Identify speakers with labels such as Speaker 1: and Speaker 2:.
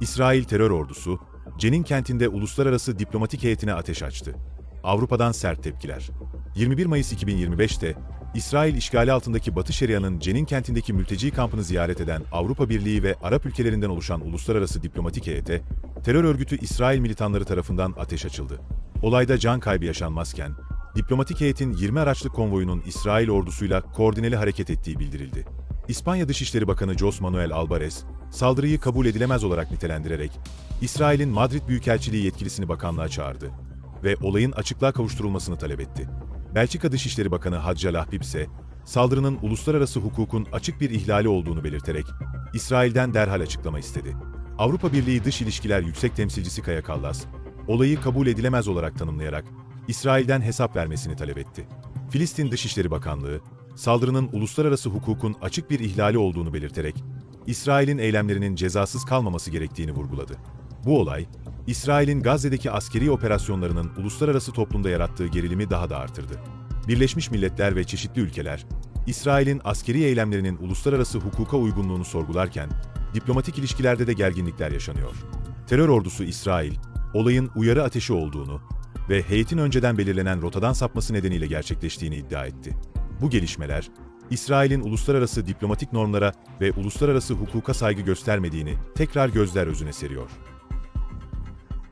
Speaker 1: İsrail terör ordusu, Cenin kentinde uluslararası diplomatik heyetine ateş açtı. Avrupa'dan sert tepkiler. 21 Mayıs 2025'te İsrail işgali altındaki Batı Şeria'nın Cenin kentindeki mülteci kampını ziyaret eden Avrupa Birliği ve Arap ülkelerinden oluşan uluslararası diplomatik heyete, terör örgütü İsrail militanları tarafından ateş açıldı. Olayda can kaybı yaşanmazken, diplomatik heyetin 20 araçlı konvoyunun İsrail ordusuyla koordineli hareket ettiği bildirildi. İspanya Dışişleri Bakanı Jos Manuel Alvarez, saldırıyı kabul edilemez olarak nitelendirerek, İsrail'in Madrid Büyükelçiliği yetkilisini bakanlığa çağırdı ve olayın açıklığa kavuşturulmasını talep etti. Belçika Dışişleri Bakanı Hacca Lahbib ise, saldırının uluslararası hukukun açık bir ihlali olduğunu belirterek, İsrail'den derhal açıklama istedi. Avrupa Birliği Dış İlişkiler Yüksek Temsilcisi Kaya Kallas, olayı kabul edilemez olarak tanımlayarak, İsrail'den hesap vermesini talep etti. Filistin Dışişleri Bakanlığı, saldırının uluslararası hukukun açık bir ihlali olduğunu belirterek, İsrail'in eylemlerinin cezasız kalmaması gerektiğini vurguladı. Bu olay, İsrail'in Gazze'deki askeri operasyonlarının uluslararası toplumda yarattığı gerilimi daha da artırdı. Birleşmiş Milletler ve çeşitli ülkeler, İsrail'in askeri eylemlerinin uluslararası hukuka uygunluğunu sorgularken, diplomatik ilişkilerde de gerginlikler yaşanıyor. Terör ordusu İsrail, olayın uyarı ateşi olduğunu ve heyetin önceden belirlenen rotadan sapması nedeniyle gerçekleştiğini iddia etti. Bu gelişmeler, İsrail'in uluslararası diplomatik normlara ve uluslararası hukuka saygı göstermediğini tekrar gözler özüne seriyor.